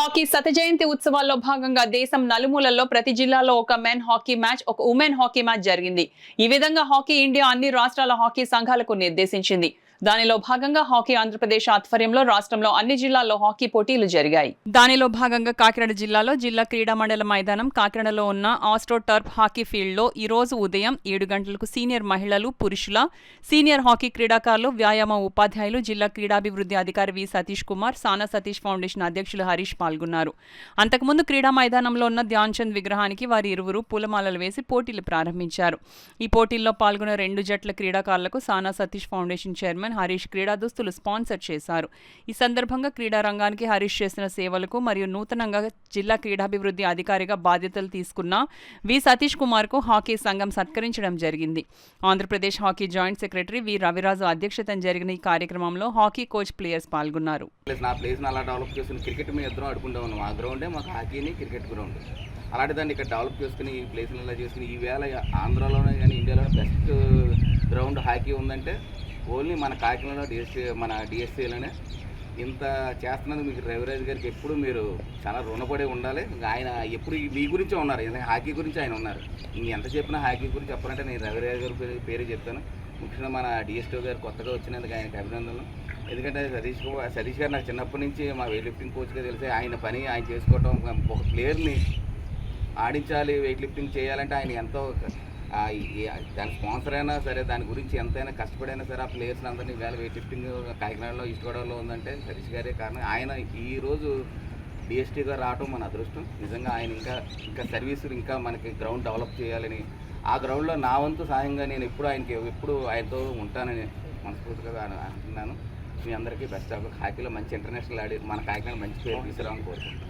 Hockey శత జయంతి ఉత్సవాల్లో భాగంగా దేశం నలుమూలల్లో ప్రతి జిల్లాలో ఒక మెన్ హాకీ మ్యాచ్ ఒక ఉమెన్ హాకీ మ్యాచ్ జరిగింది. ఈ విధంగా హాకీ ఇండియా అన్ని రాష్ట్రాల హాకీ సంఘాలకు నిర్దేశించింది. దానిలో భాగంగా హాకీ ఆంధ్రప్రదేశ్ ఆధ్వర్యంలో రాష్ట్రంలో అన్ని జిల్లాల్లో హాకీ పోటీలు జరిగాయి. దానిలో భాగంగా కాకినాడ జిల్లాలో జిల్లా క్రీడా మండల మైదానం కాకినాడలో ఉన్న ఆస్ట్రో టర్ఫ్ హాకీ ఫీల్డ్లో ఈ రోజు ఉదయం ఏడు గంటలకు సీనియర్ మహిళలు పురుషుల సీనియర్ హాకీ క్రీడాకారులు వ్యాయామ ఉపాధ్యాయులు జిల్లా క్రీడాభివృద్ధి అధికారి వి సతీష్ కుమార్ సానా సతీష్ ఫౌండేషన్ అధ్యక్షులు హరీష్ పాల్గొన్నారు. అంతకుముందు క్రీడా మైదానంలో ఉన్న ధ్యాన్ చంద్ విగ్రహానికి వారి ఇరువురు పూలమాలలు వేసి పోటీలు ప్రారంభించారు. ఈ పోటీల్లో పాల్గొన్న రెండు జట్ల క్రీడాకారులకు సానా సతీష్ ఫౌండేషన్ చైర్మన్ హరీష్ క్రీడా దుస్తులు స్పాన్సర్ చేశారు. ఈ సందర్భంగా క్రీడా రంగానికి హరీష్ చేసిన సేవలకు మరియు నూతనంగా జిల్లా క్రీడాభివృద్ధి అధికారిగా బాధ్యతలు తీసుకున్న వి. సతీష్ కుమార్కు హాకీ సంఘం సత్కరించడం జరిగింది. Andhra Pradesh hockey joint secretary V. Raviraju అధ్యక్షతన జరిగిన ఈ కార్యక్రమంలో హాకీ కోచ్ ప్లేయర్స్ పాల్గొన్నారు. నా ప్లేస్ని అలా డెవలప్ చేసుకుని క్రికెట్ మేము ఇద్దరం ఉన్నాం ఆ గ్రౌండే మాకు హాకీని క్రికెట్ గ్రౌండ్. అలాంటి దాన్ని ఇక్కడ డెవలప్ చేసుకుని ఈ ప్లేస్ని ఇలా చేసుకుని ఈవేళ ఆంధ్రాలోనే కానీ ఇండియాలోనే బెస్ట్ గ్రౌండ్ హాకీ ఉందంటే ఓన్లీ మన కాకినాడలో డిఎస్సీ మన డిఎస్సీలోనే ఇంత చేస్తున్నది మీకు రవిరాజ్ గారికి ఎప్పుడు మీరు చాలా రుణపడి ఉండాలి. ఆయన ఎప్పుడు మీ గురించే ఉన్నారు. ఎందుకంటే హాకీ గురించి ఆయన ఉన్నారు. నేను ఎంత చెప్పినా హాకీ గురించి చెప్పాలంటే నేను రవిరాజ్ గారి పేరు చెప్తాను. ముఖ్యంగా మన డిఎస్టో గారు కొత్తగా వచ్చినందుకు ఆయనకి అభినందనలు. ఎందుకంటే సతీష్ సతీష్ గారు నాకు చిన్నప్పటి నుంచి మా వెయిట్ లిఫ్టింగ్ కోచ్గా తెలిసి ఆయన పని ఆయన చేసుకోవటం ఒక ప్లేయర్ని ఆడించాలి వెయిట్ లిఫ్టింగ్ చేయాలంటే ఆయన ఎంతో దాని స్పాన్సర్ అయినా సరే దాని గురించి ఎంతైనా కష్టపడైనా సరే ఆ ప్లేయర్స్ అందరినీ వేళ వెయిట్ లిఫ్టింగ్ కాకినాడలో ఈస్ట్ గోదావరిలో ఉందంటే హరీష్ గారే కారణం. ఆయన ఈ రోజు డిఎస్టీగా రావటం మన అదృష్టం. నిజంగా ఆయన ఇంకా ఇంకా సర్వీస్ ఇంకా మనకి గ్రౌండ్ డెవలప్ చేయాలని ఆ గ్రౌండ్లో నా వంతు సాయంగా నేను ఎప్పుడు ఆయనకి ఎప్పుడు ఆయనతో ఉంటానని మనస్ఫూర్తిగా అంటున్నాను. మీ అందరికీ బెస్ట్ ఆఫ్ హాకీలో మంచి ఇంటర్నేషనల్ ఆడి మన కాకినాడ మంచి పేరు తీసుకురావాలని కోరుకుంటున్నాను.